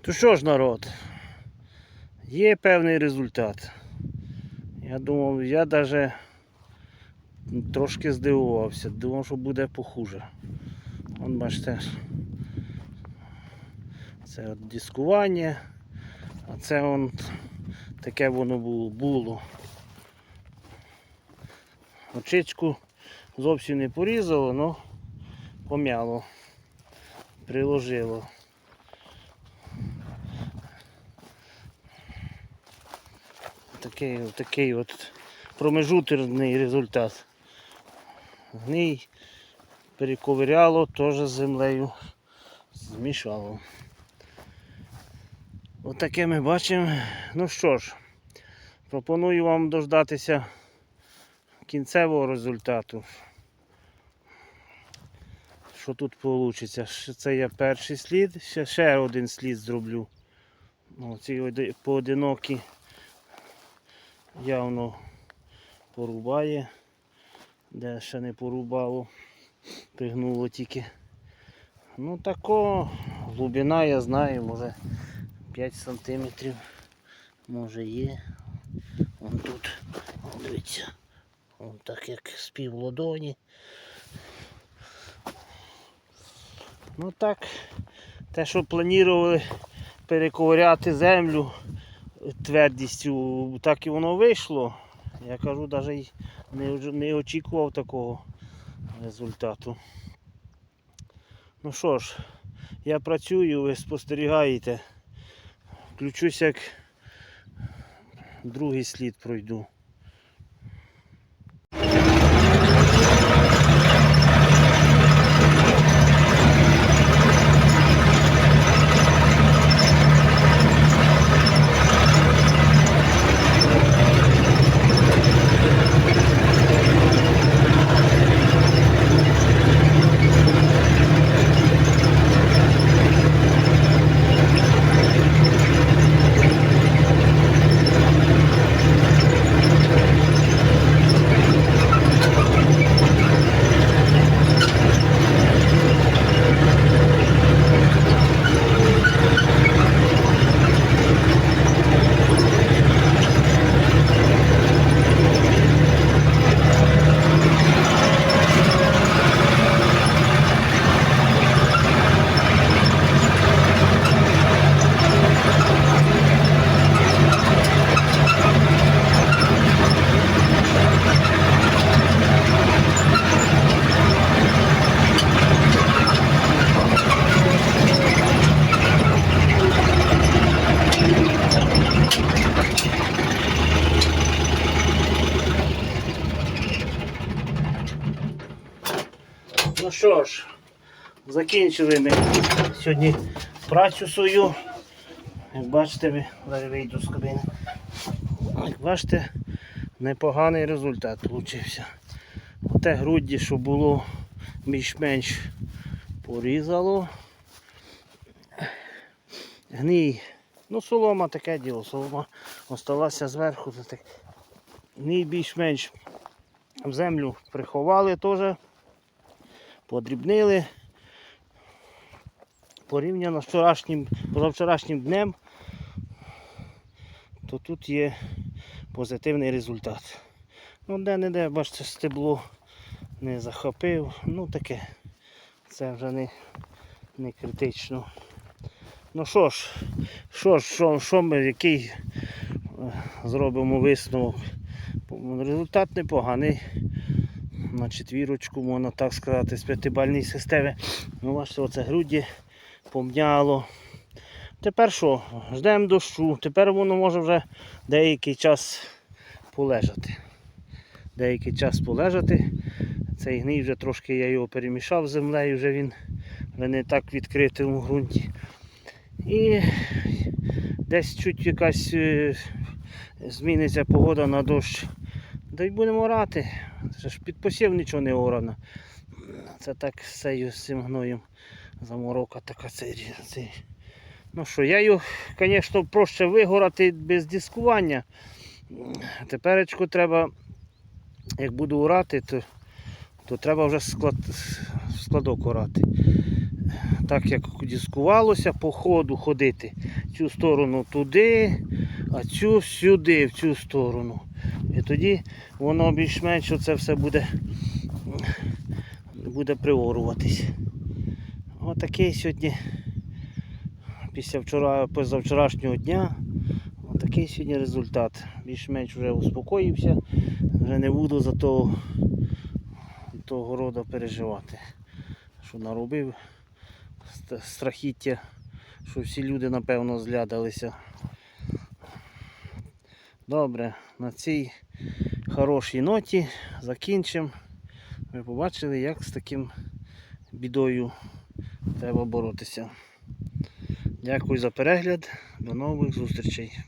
То що ж, народ? Є певний результат. Я думав, я навіть трошки здивувався. Думав, що буде похуже. Вон бачите. Це от дискування. А це вон таке воно було. було. Очичку зовсім не порізало, але пом'яло. Приложило. Такий, такий от промежутерний результат. Гній перековиряло, теж з землею змішало. Отаке ми бачимо. Ну що ж, пропоную вам дождатися кінцевого результату. Що тут вийде? Це я перший слід, ще, ще один слід зроблю. Ну, ці поодинокі явно порубає, де ще не порубало, пригнуло тільки. Ну тако глибина я знаю, може 5 сантиметрів, може є. Вон тут, дивіться, Вон так як з пів ладоні. Ну так, те, що планували перековиряти землю твердістю, так і воно вийшло. Я кажу, навіть не, очікував такого результату. Ну що ж, я працюю, ви спостерігаєте. Включуся, як другий слід пройду. Ну що ж, закінчили ми сьогодні працю свою. Як бачите, зараз вийду з кабіни. Як бачите, непоганий результат вийшов. Те грудді, що було більш-менш порізало. Гній. Ну, солома таке діло, солома осталася зверху. Гній більш-менш в землю приховали теж подрібнили. Порівняно з вчорашнім, позавчорашнім днем, то тут є позитивний результат. Ну, де-не-де, бачите, стебло не захопив. Ну таке. Це вже не, не критично. Ну що ж, що ж, що, що ми, який е, зробимо висновок? Результат непоганий на четвірочку, можна так сказати, з п'ятибальної системи. Ну, бачите, оце груді пом'яло. Тепер що? Ждемо дощу. Тепер воно може вже деякий час полежати. Деякий час полежати. Цей гній вже трошки я його перемішав з землею, вже він вже не так відкритий у ґрунті. І десь чуть якась е, зміниться погода на дощ. Да й будемо орати. Це ж під посів нічого не орано. Це так з цею з цим гноєм заморока така цей. цей. Ну що, я його, звісно, проще вигорати без дискування. Теперечку треба, як буду орати, то, то треба вже склад, складок орати. так як дискувалося, по ходу ходити. Цю сторону туди, а цю сюди, в цю сторону. І тоді воно більш-менш це все буде, буде приоруватись. Отакий сьогодні, після вчора, позавчорашнього дня, отакий сьогодні результат. Більш-менш вже успокоївся, вже не буду за того, того города переживати, що наробив страхіття, що всі люди напевно зглядалися. Добре, на цій хорошій ноті закінчимо. Ви побачили, як з таким бідою треба боротися. Дякую за перегляд. До нових зустрічей.